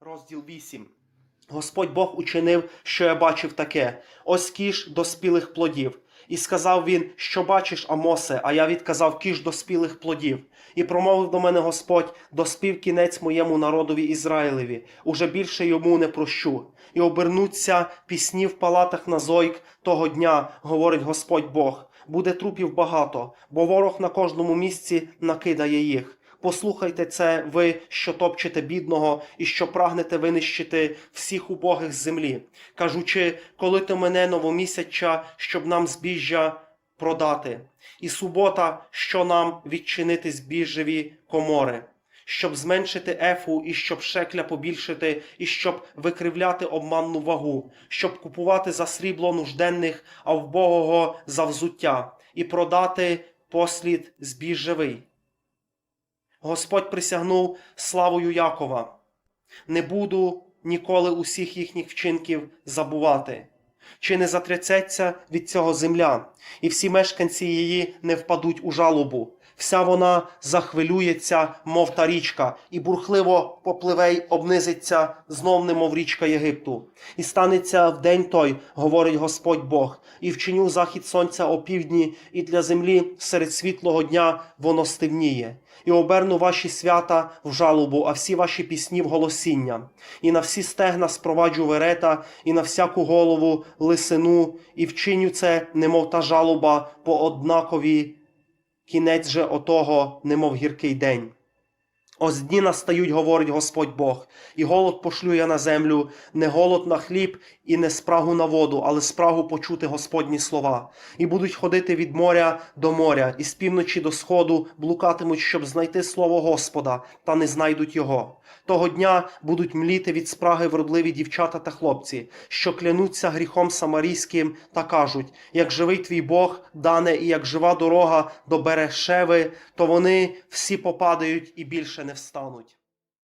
Розділ 8. Господь Бог учинив, що я бачив таке: ось кіш доспілих плодів. І сказав він, що бачиш, Амосе, а я відказав кіш доспілих плодів. І промовив до мене Господь, доспів кінець моєму народові Ізраїлеві, уже більше йому не прощу. І обернуться пісні в палатах на зойк того дня, говорить Господь Бог. Буде трупів багато, бо ворог на кожному місці накидає їх. Послухайте це, ви, що топчете бідного і що прагнете винищити всіх убогих з землі, кажучи, коли то мене новомісяча, щоб нам збіжжя продати, і субота, що нам відчинити збіжжеві комори, щоб зменшити ефу, і щоб шекля побільшити, і щоб викривляти обманну вагу, щоб купувати за срібло нужденних, а вбогого за взуття, і продати послід збіжжевий. Господь присягнув славою Якова. Не буду ніколи усіх їхніх вчинків забувати. Чи не затрясеться від цього земля, і всі мешканці її не впадуть у жалобу. Вся вона захвилюється, мов та річка, і бурхливо попливе й обнизиться знов, немов річка Єгипту. І станеться в день той, говорить Господь Бог, і вчиню захід сонця опівдні, і для землі серед світлого дня воно стемніє. І оберну ваші свята в жалобу, а всі ваші пісні в голосіння. І на всі стегна спроваджу верета, і на всяку голову лисину, і вчиню це, немов та жалоба, по однакові кінець же отого, немов гіркий день. Ось дні настають, говорить Господь Бог, і голод пошлю я на землю, не голод на хліб і не спрагу на воду, але спрагу почути Господні слова. І будуть ходити від моря до моря, і з півночі до сходу блукатимуть, щоб знайти слово Господа, та не знайдуть його. Того дня будуть мліти від спраги вродливі дівчата та хлопці, що клянуться гріхом самарійським та кажуть: як живий твій Бог, дане, і як жива дорога до Берешеви, то вони всі попадають і більше не встануть.